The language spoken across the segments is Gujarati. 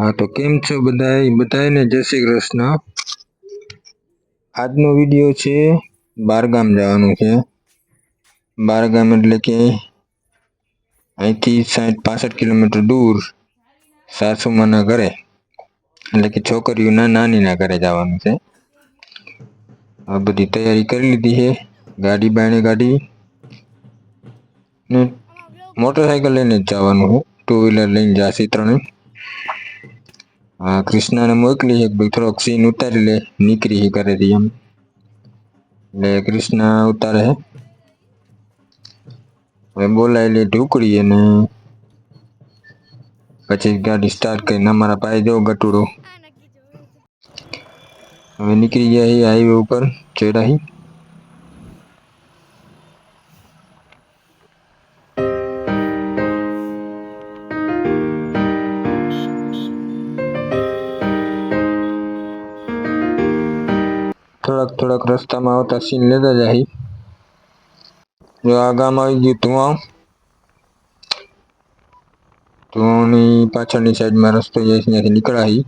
હા તો કેમ છો બધા બધાને જય શ્રી કૃષ્ણ આજનો વિડીયો છે બારગામ જવાનું છે બારગામ એટલે કે અહીંથી સાઠ પાસઠ કિલોમીટર દૂર સાસુમાના ઘરે એટલે કે છોકરીઓના નાનીના ઘરે જવાનું છે આ બધી તૈયારી કરી લીધી છે ગાડી બાયણે ગાડી ને મોટરસાઇકલ લઈને જ જવાનું ટુ વ્હીલર લઈને જશે ત્રણેય कृष्ण ने मोकली ली है भाई थोड़ा ऑक्सीजन उतर ले निकली ही कर दी हम ले कृष्ण उतारे है मैं बोला है ले ढूंढ है ना पचे गाड़ी स्टार्ट कर ना मरा पाए दो गटूरो हमें निकली यही आई वे ऊपर चेड़ा ही થોડાક થોડાક રસ્તામાં આવતા સીન લેતા જાય જો આ ગામ આવી ગયું ધુવાવ ધુવાની પાછળની સાઈડમાં રસ્તો જાય છે ત્યાંથી નીકળાય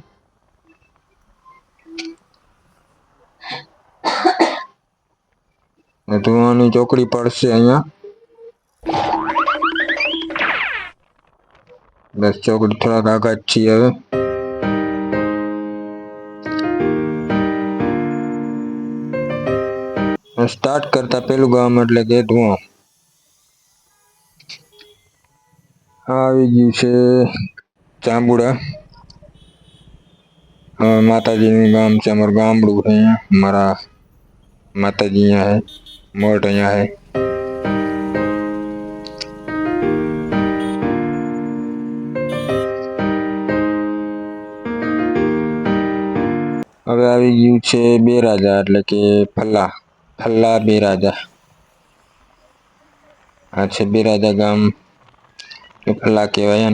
ધુવાની ચોકડી પડશે અહીંયા બસ ચોકડી થોડાક આગળ છીએ હવે स्टार्ट करता पेलू गांव में એટલે કે ધુઆ આવી ગયું છે ચાંબુડા માતાજી ની ગામ છે માર ગામડુ રે મારા માતાજીયા હે મોટયા હે હવે આવી ગયું છે બેરાજા એટલે કે ફલ્લા થલ્લા બિરાજા આ છે બિરાજા ગામ થલ્લા કહેવાય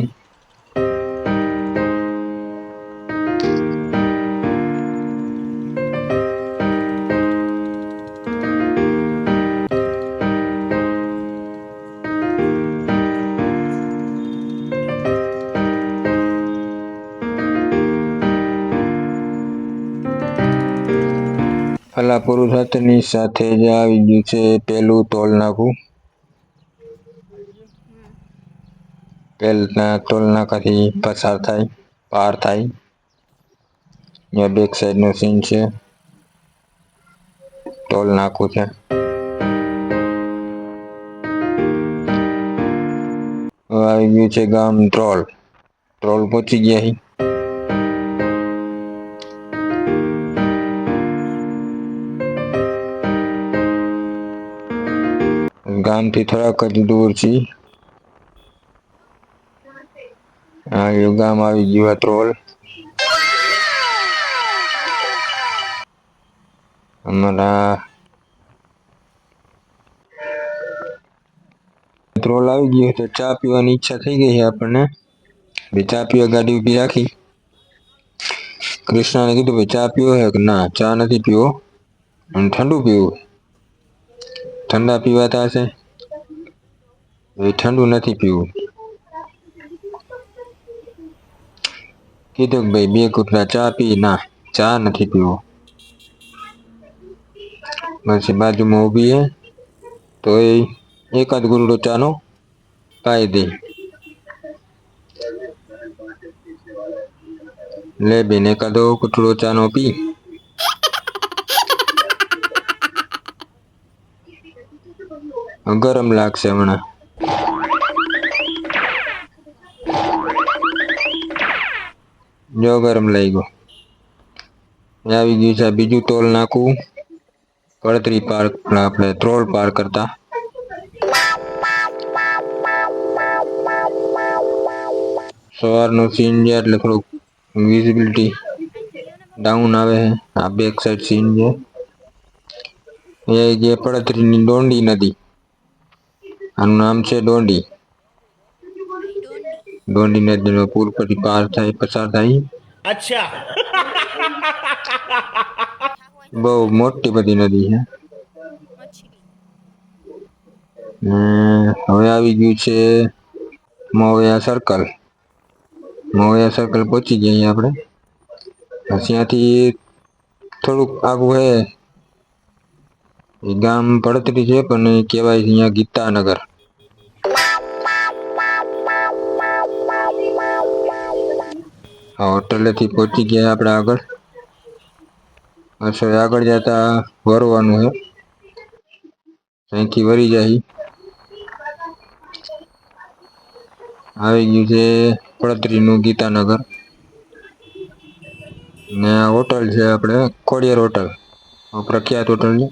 ફલાપુરુ સાથેની સાથે જ આવી ગયું છે પેલું તોલ નાખું પેલા તોલ નાકાથી પસાર થાય પાર થાય અહીંયા બેક સાઈડ સાઈડનો સીન છે તોલ નાખું છે આવી ગયું છે ગામ ટ્રોલ ટ્રોલ પહોંચી ગયા અહીં ग्राम थी थोड़ा कद दूर थी आ गयो गाम आ गयो ट्रोल हमारा ट्रोल आ गयो तो चा पीवानी इच्छा थी गई है अपने भी चा पीवा गाड़ी भी राखी कृष्णा ने कीधु भाई चा पीओ है कि ना चा नहीं पीओ ठंडू पीव ठंडा पीवा था એ ઠંડુ નથી પીવું કીધું ભાઈ બે ઘૂંટડા ચા પી ના ચા નથી પીવો પછી બાજુમાં ઊભી હે તો એ એકાદ ગુરડો ચાનો પાઈ દે લે બેન એકાદો કૂટડો ચાનો પી ગરમ લાગશે હમણાં જો ગરમ લઈ ગયો આવી ગયું છે બીજું ટોલ નાખવું કળતરી પાર્ક આપણે ત્રોલ પાર્ક કરતા સવારનું સીન છે એટલે થોડુંક વિઝિબિલિટી ડાઉન આવે છે આ બેક સાઈડ સીન છે એ જે પડતરીની દોંડી નદી આનું નામ છે દોંડી ડોંડી નો પુલ પરથી પાર થાય પસાર થાય અચ્છા બહુ મોટી બધી નદી છે હવે આવી ગયું છે મોવયા સર્કલ મોવયા સર્કલ પહોંચી ગયા આપણે ત્યાંથી થોડુંક આગું હે ગામ પડતરી છે પણ કહેવાય અહીંયા ગીતાનગર આ હોટલેથી પહોંચી ગયા આપણે આગળ અસર આગળ જતા વરવાનું છે અહીંથી વરી જાય આવી ગયું છે પડતરીનું ગીતાનગર ને આ હોટલ છે આપણે કોડિયર હોટલ પ્રખ્યાત હોટલ છે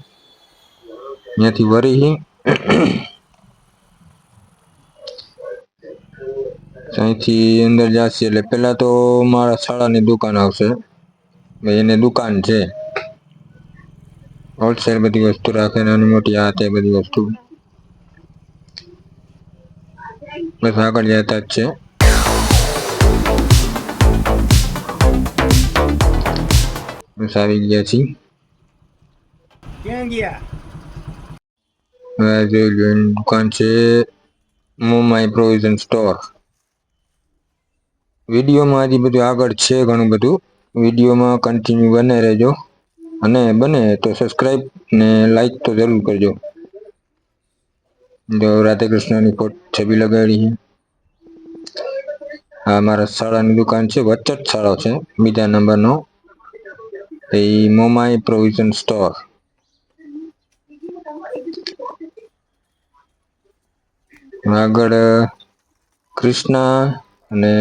ત્યાંથી વરી છે અહીંથી અંદર જશે એટલે પહેલાં તો મારા શાળાની દુકાન આવશે એને દુકાન છે હોલસેલ બધી વસ્તુ રાખે નાની મોટી આ તે બધી વસ્તુ બસ આગળ જતા જ છે બસ આવી ગયા છીએ ગયા દુકાન છે મોમાઈ પ્રોવિઝન સ્ટોર વિડીયોમાં હજી બધું આગળ છે ઘણું બધું વિડીયોમાં કન્ટિન્યુ બને રહેજો અને બને તો સબસ્ક્રાઈબ ને લાઈક તો જરૂર કરજો જો રાધે કૃષ્ણની ફોટ છબી લગાડી છે આ મારા શાળાની દુકાન છે વચટ શાળા છે બીજા નંબરનો એ મોમાઈ પ્રોવિઝન સ્ટોર આગળ કૃષ્ણા અને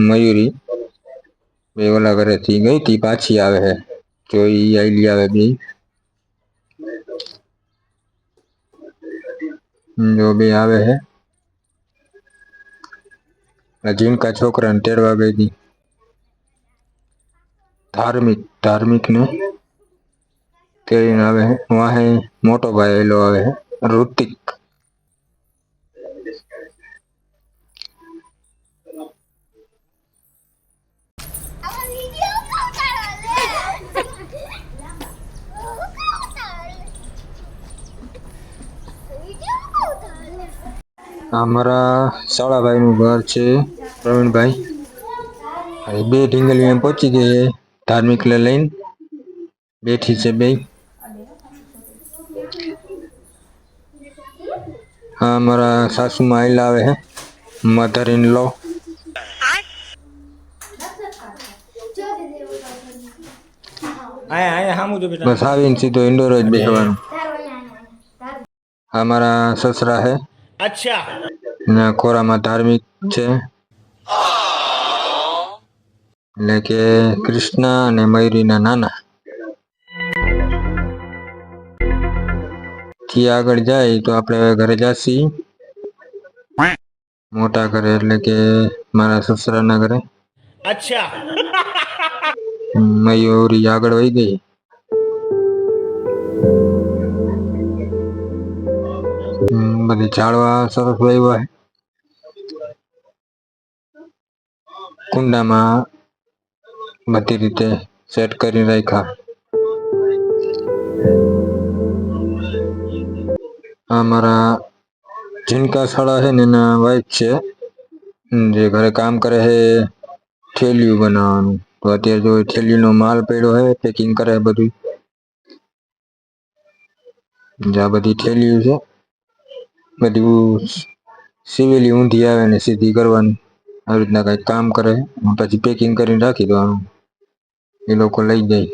मयूरी बेवला करे थी गई थी पाछी आवे है तो ई आई लिया वे भी जो भी आवे है अजीम का छोकर अंतरवा गई थी धार्मिक धार्मिक ने तेरी नावे है वहाँ है मोटो भाई लो आवे है ऋतिक અમારા શાળાભાઈનું ઘર છે પ્રવીણભાઈ બે ઢીંગલીઓ એમ પહોંચી ગઈ ધાર્મિક લઈને બેઠી છે બે હા અમારા સાસુમાં આઈલા આવે હે મધર ઇન લો બસ આવીને સીધો ઇન્ડોર જ બેસવાનું અમારા સસરા હે અચ્છા ના કોરામાં ધાર્મિક છે એટલે કે કૃષ્ણ અને મયુરીના નાના થી આગળ જાય તો આપણે હવે ઘરે જાસી મોટા ઘરે એટલે કે મારા સસરાના ઘરે અચ્છા મયુરી આગળ વહી ગઈ બધી ઝાડવા સરસ વાવ્યા છે કુંડામાં બધી રીતે સેટ કરી રાખ્યા અમારા જિનકા શાળા છે ને એના વાઇફ છે જે ઘરે કામ કરે છે થેલિયું બનાવવાનું તો અત્યારે જો થેલીનો માલ પડ્યો છે પેકિંગ કરે બધું આ બધી થેલીયું છે બધું સિવેલી ઊંધી આવે ને સીધી કરવાની આવી રીતના કંઈક કામ કરે પછી પેકિંગ કરીને રાખી દેવાનું એ લોકો લઈ જાય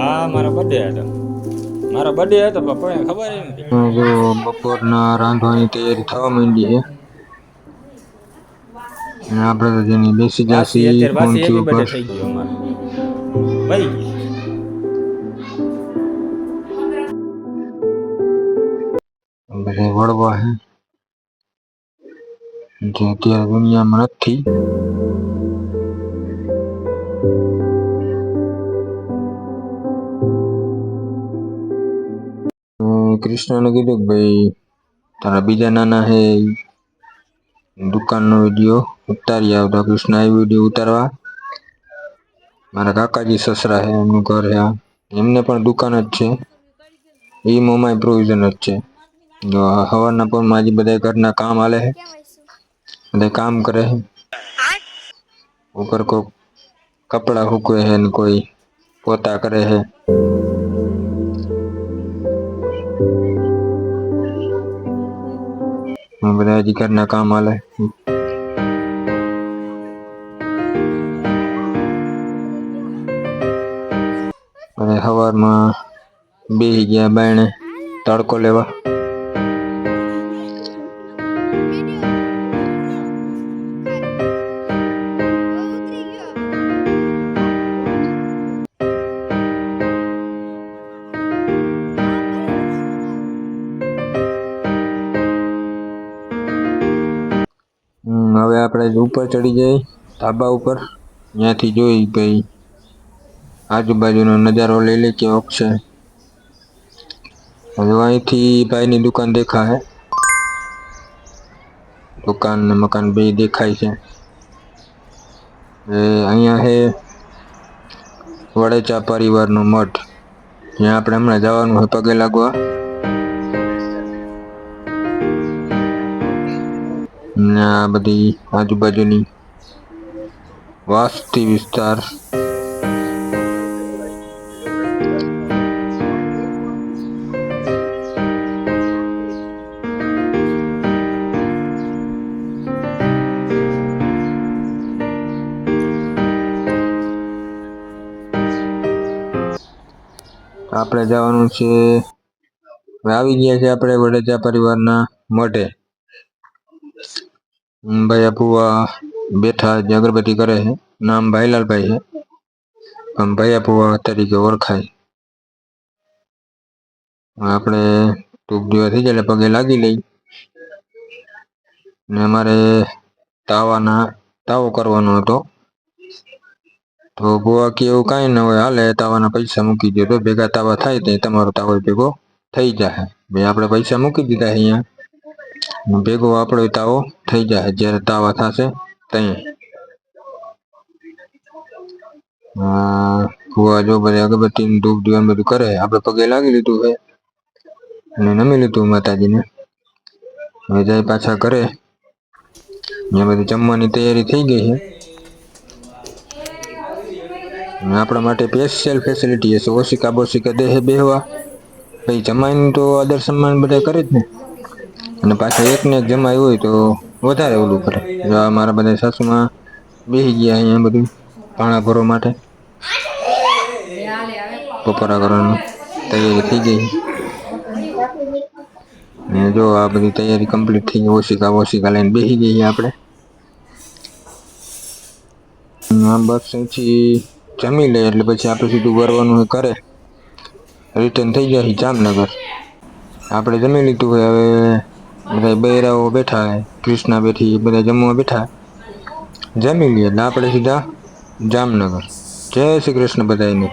હા મારા બર્થડે હતો મારા બર્થડે હતો પપ્પા ખબર નથી બપોરના રાંધવાની તૈયારી થવા માંડી છે આપણે તો જેની બેસી જશે ફોન થઈ ગયો मुंबई अं, कृष्ण ने कीधु भाई तारा बीजा ना है दुकान नो वीडियो उतारी आता कृष्ण आई वीडियो उतारवा મારા કાકાજી સસરા છે એમનું ઘર છે આ એમને પણ દુકાન જ છે એ મોમાં પ્રોવિઝન જ છે જો હવાના પરમાં આજે બધા ઘરના કામ હાલે છે બધા કામ કરે છે ઉપર કોઈ કપડાં હૂકવે છે ને કોઈ પોતા કરે છે બધા હજી ઘરના કામ હાલે સવારમાં બેહી ગયા બાયણે તડકો લેવા હવે આપણે ઉપર ચડી જઈએ ધાબા ઉપર ત્યાંથી જોઈ ભાઈ આજુબાજુનો નજારો લે લે કે ઓક્સન અગાઉથી ભાઈની દુકાન દેખા છે દુકાન મકાન બે દેખાઈ છે એ અહીંયા છે બડેચા પરિવારનો મઠ અહીં આપણે હમણાં જવાનું છે પગે લાગવા આ બધી આજુબાજુની વાસ્તી વિસ્તાર આપણે જવાનું છે આવી ગયા છે આપણે વડેજા પરિવારના મઢે ભાઈ અપુવા બેઠા જે અગરબત્તી કરે છે નામ ભાઈલાલભાઈ છે પણ ભાઈ અપુવા તરીકે ઓળખાય આપણે ટૂંક દિવસ થઈ જાય પગે લાગી લઈ ને અમારે તાવાના તાવો કરવાનો હતો રોબોા કે ઓ કઈ ન હોય હાલે તાવાના પૈસા મૂકી દે તો બેગા તાવા થાય તો તમારો તાવો ભેગો થઈ જશે ભઈ આપણે પૈસા મૂકી દીધા અહીંયા ભેગો આપડો તાવો થઈ જાય જે તાવા થાશે તહીં આ ક્વાજો બને કે બટીન ડૂબ દઉં મેં કરે આપણે પગે લાગી લઉં ભઈ ને ન મળે તો માતાજીને હોય જાય પાછા કરે અહીંયા બધી જમવાની તૈયારી થઈ ગઈ છે અમે આપડા માટે સ્પેશિયલ ફેસિલિટી છે ઓશીકા બોશીકા દેહે બેવા ભઈ જમાઈ તો આદર સન્માન બધે કરી તને અને પાછા એકને જમાઈ હોય તો વધારે ઓલુ પડા જો આ મારા બને સાસુમાં બેહી ગયા અહીંયા બધું તાણા ભરો માટે આલે આવે કપરા કરો તો થઈ ગઈ ને જો આ બધી તૈયારી કમ્પ્લીટ થઈ ઓશીકા ઓશીકા લઈને બેહી ગયા આપણે તમા બસ સેંટી જમી લે એટલે પછી આપણે સીધું વરવાનું કરે રિટર્ન થઈ જાય જામનગર આપણે જમી લીધું હોય હવે બધા બૈરાઓ બેઠા હોય કૃષ્ણા બેઠી બધા જમવા બેઠા જમી લઈએ એટલે આપણે સીધા જામનગર જય શ્રી કૃષ્ણ બધાયની